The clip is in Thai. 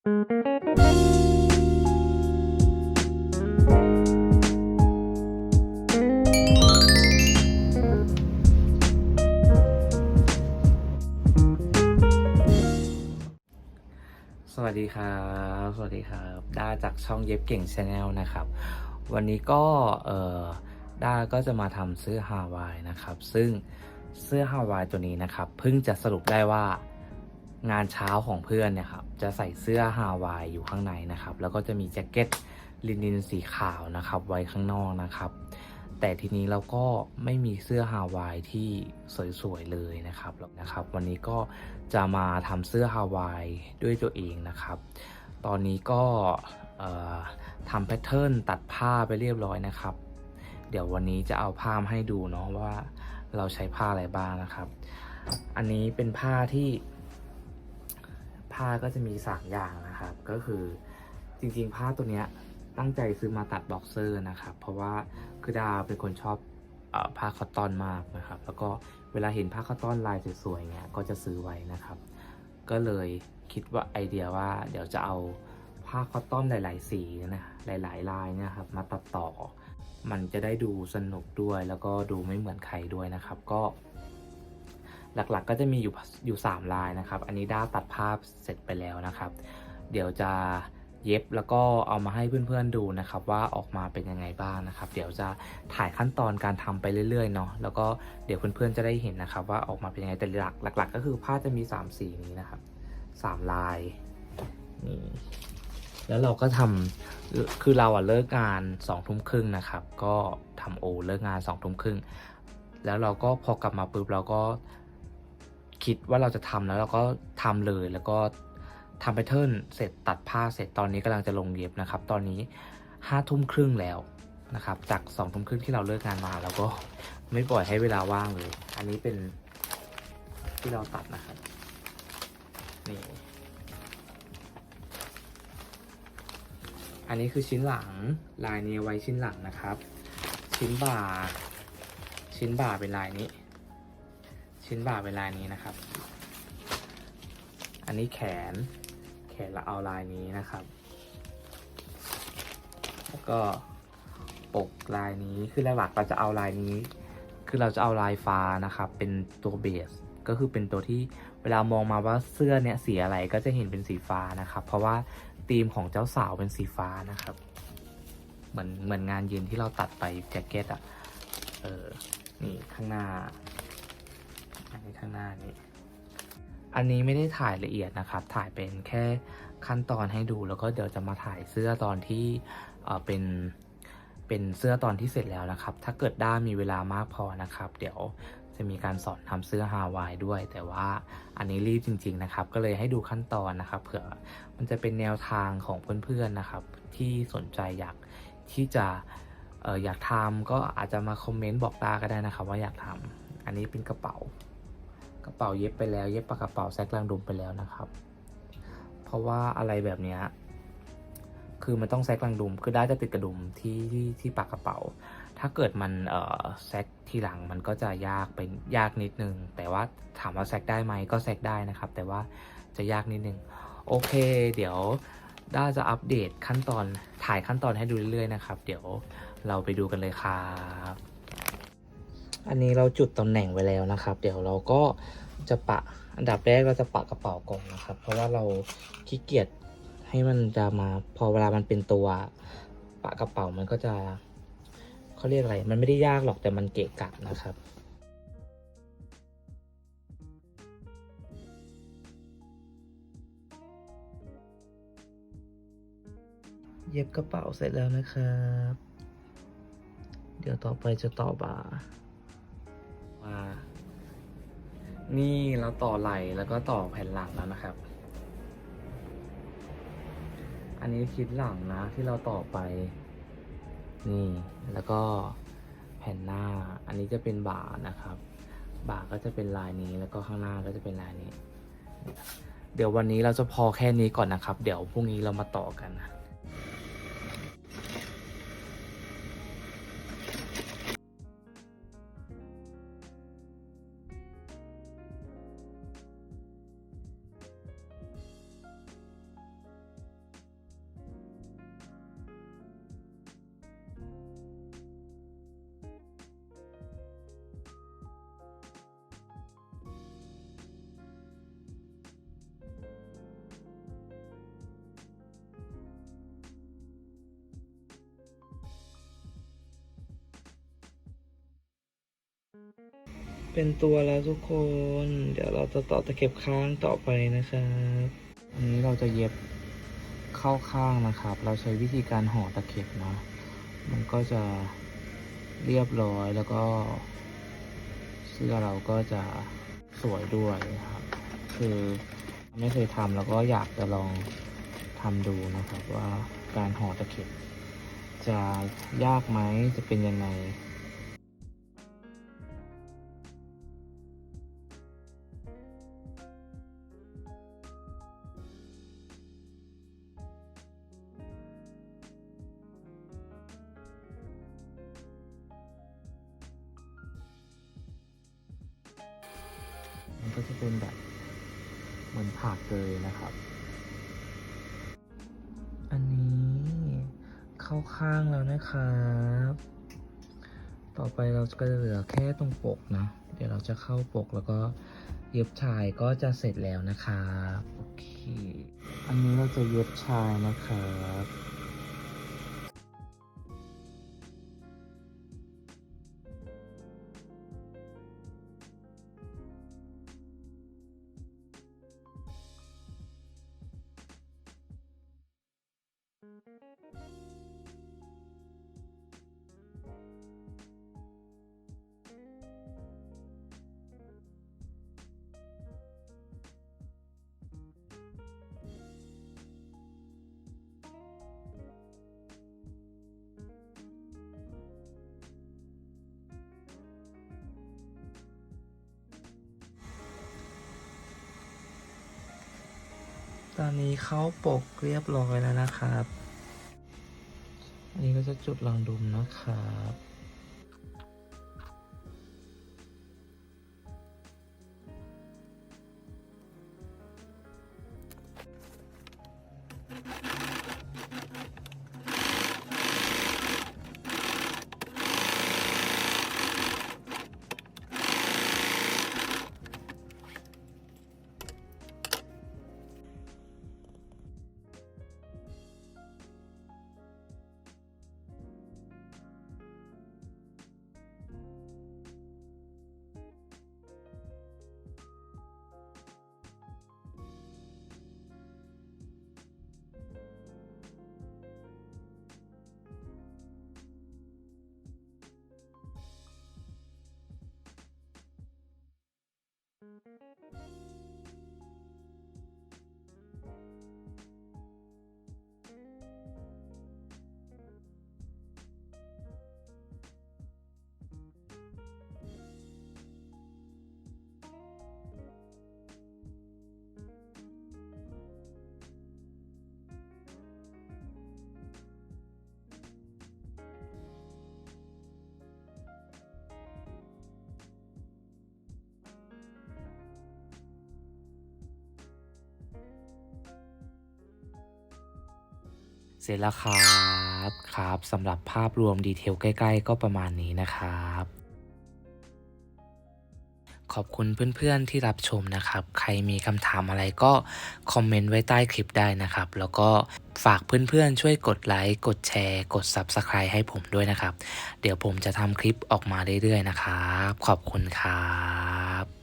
สวัสดีครับ สวัสดีครับ ด้าจากช่องเย็บเก่งชาแนลนะครับ วันนี้ก็เออด้าก็จะมาทำเสื้อฮาวายนะครับ ซึ่งเสื้อฮาวายตัวนี้นะครับ เพิ่งจะสรุปได้ว่า งานเช้าของเพื่อนเนี่ยครับจะใส่เสื้อฮาวายอยู่ข้างในนะครับ แล้วก็จะมีแจ็คเก็ตลินินสีขาวนะครับ ไว้ข้างนอกนะครับ แต่ทีนี้เราก็ไม่มีเสื้อฮาวายที่สวยๆเลยนะครับนะครับ วันนี้ก็จะมาทำเสื้อฮาวายด้วยตัวเองนะครับ ตอนนี้ก็ทำแพทเทิร์นตัดผ้าไปเรียบร้อยนะครับ เดี๋ยววันนี้จะเอาผ้ามาให้ดูเนาะว่าเราใช้ผ้าอะไรบ้างนะครับ อันนี้เป็นผ้าที่ ผ้าก็จะมีสามอย่างนะครับ ก็คือจริงๆ ผ้าตัวเนี้ยตั้งใจซื้อมาตัดบ็อกเซอร์นะครับ เพราะว่าคือดาเป็นคนชอบอผ้าคอตตอนมากนะครับ แล้วก็เวลาเห็นผ้าคอตตอนลายสวยๆเงี้ยก็จะซื้อไว้นะครับ ก็เลยคิดว่าไอเดียว่าเดี๋ยวจะเอาผ้าคอตตอนหลาย ๆ สีนะหลาย ๆ ลายนะครับ มาตัดต่อ มันจะได้ดูสนุกด้วยแล้วก็ดูไม่เหมือนใครด้วยนะครับ ก็ หลักๆ ก็จะมีอยู่อยู่ 3 ลายนะครับ อันนี้ด้าตัดภาพเสร็จไปแล้วนะครับ เดี๋ยวจะเย็บแล้วก็เอามาให้เพื่อนๆดูนะครับว่าออกมาเป็นยังไงบ้างนะครับ เดี๋ยวจะถ่ายขั้นตอนการทำไปเรื่อยๆเนาะแล้วก็เดี๋ยวเพื่อนๆจะได้เห็นนะครับ ว่าออกมาเป็นยังไงแต่หลักหลัก ๆ ก็คือผ้าจะมี 3 สีนี้นะครับสามลายนี่แล้วเราก็ทำคือเราอะเลิกงานสองทุ่มครึ่งนะครับ ก็ทำโอเลิกงานสองทุ่มครึ่งแล้วเราก็พอกลับมาปุ๊บเราก็ คิดว่าเราจะทำแล้วเราก็ทำเลยแล้วก็ทำแพทเทิร์นเสร็จตัดผ้าเสร็จตอนนี้กำลังจะลงเย็บนะครับ ตอนนี้ห้าทุ่มครึ่งแล้วนะครับ จากสองทุ่มครึ่งที่เราเลิกงานมาแล้วก็ไม่ปล่อยให้เวลาว่างเลย อันนี้เป็นที่เราตัดนะครับนี่อันนี้คือชิ้นหลังลายนี้ไว้ชิ้นหลังนะครับ ชิ้นบ่า ชิ้นบ่าเป็นลายนี้ ชิ้นบ่าเป็นลานี้นะครับ อันนี้แขน แขนเราเอาลายนี้นะครับ แล้วก็ปกลายนี้คือหลักๆเราจะเอาลายนี้ คือเราจะเอาลายฟ้านะครับ เป็นตัวเบส ก็คือเป็นตัวที่เวลามองมาว่าเสื้อเนี่ยสีอะไรก็จะเห็นเป็นสีฟ้านะครับ เพราะว่าธีมของเจ้าสาวเป็นสีฟ้านะครับ เหมือนเหมือนงานเย็นที่เราตัดไปแจ็คเก็ตอะ เออ นี่ข้างหน้าานี้ อันนี้ไม่ได้ถ่ายละเอียดนะครับ ถ่ายเป็นแค่ขั้นตอนให้ดูแล้วก็เดี๋ยวจะมาถ่ายเสื้อตอนที่เเป็นเป็นเสื้อตอนที่เสร็จแล้วนะครับ ถ้าเกิดด้ามีเวลามากพอนะครับ เดี๋ยวจะมีการสอนทำเสื้อฮาวายด้วย แต่ว่าอันนี้รีบจริง ๆนะครับ ก็เลยให้ดูขั้นตอนนะครับ เผื่อมันจะเป็นแนวทางของเพื่อนๆนะครับ ที่สนใจอยากที่จะอออยากทำก็อาจจะมาคอมเมนต์บอกด้าก็ได้นะครับ ว่าอยากทำอันนี้เป็นกระเป๋า กระเป๋าเย็บไปแล้ว เย็บปากกระเป๋าแซกลังดุมไปแล้วนะครับ เพราะว่าอะไรแบบเนี้ยคือมันต้องแซกลังดุม คือได้จะติดกระดุมที่ที่ที่ปากกระเป๋า ถ้าเกิดมันเอ่อแซกทีหลังมันก็จะยากไปยากนิดนึง แต่ว่าถามว่าแซกได้ไหมก็แซกได้นะครับ แต่ว่าจะยากนิดนึง โอเค เดี๋ยวด้าจะอัปเดตขั้นตอนถ่ายขั้นตอนให้ดูเรื่อยๆนะครับ เดี๋ยวเราไปดูกันเลยครับ อันนี้เราจุดตำแหน่งไว้แล้วนะครับ เดี๋ยวเราก็จะปะอันดับแรกเราจะปะกระเป๋าก่อนนะครับ เพราะว่าเราขี้เกียจให้มันจะมาพอเวลามันเป็นตัวปะกระเป๋ามันก็จะเขาเรียกอะไร มันไม่ได้ยากหรอกแต่มันเกะกะนะครับเย็บกระเป๋าเสร็จแล้วนะครับ เดี๋ยวต่อไปจะต่อบ่า ว่านี่เราต่อไหล่แล้วก็ต่อแผ่นหลังแล้วนะครับ อันนี้คิดหลังนะที่เราต่อไป นี่แล้วก็แผ่นหน้า อันนี้จะเป็นบ่านะครับ บ่าก็จะเป็นลายนี้แล้วก็ข้างหน้าก็จะเป็นลายนี้ เดี๋ยววันนี้เราจะพอแค่นี้ก่อนนะครับ เดี๋ยวพรุ่งนี้เรามาต่อกันนะ เป็นตัวแล้วทุกคน เดี๋ยวเราจะต่อตะเข็บข้างต่อไปนะครับอันนี้เราจะเย็บเข้าข้างนะครับ เราใช้วิธีการห่อตะเข็บนะ มันก็จะเรียบร้อยแล้วก็เสื้อเราก็จะสวยด้วยครับ คือไม่เคยทำแล้วก็อยากจะลองทำดูนะครับว่าการห่อตะเข็บจะยากไหมจะเป็นยังไง มันก็จะเป็นแบบเหมือนผักเลยนะครับ อันนี้เข้าข้างแล้วนะครับ ต่อไปเราก็จะเหลือแค่ตรงปกนะ เดี๋ยวเราจะเข้าปกแล้วก็เย็บชายก็จะเสร็จแล้วนะครับ โอเค อันนี้เราจะเย็บชายนะครับ ตอนนี้เข้าปกเรียบร้อยแล้วนะครับ อันนี้ก็จะจุดลังดุมนะครับ เสร็จแล้วครับครับสำหรับภาพรวมดีเทลใกล้ ๆ ก็ประมาณนี้นะครับ ขอบคุณเพื่อนๆที่รับชมนะครับ ใครมีคำถามอะไรก็คอมเมนต์ไว้ใต้คลิปได้นะครับ แล้วก็ฝากเพื่อนๆช่วยกดไลค์กดแชร์ กด Subscribe ให้ผมด้วยนะครับ เดี๋ยวผมจะทำคลิปออกมาเรื่อยๆนะครับ ขอบคุณครับ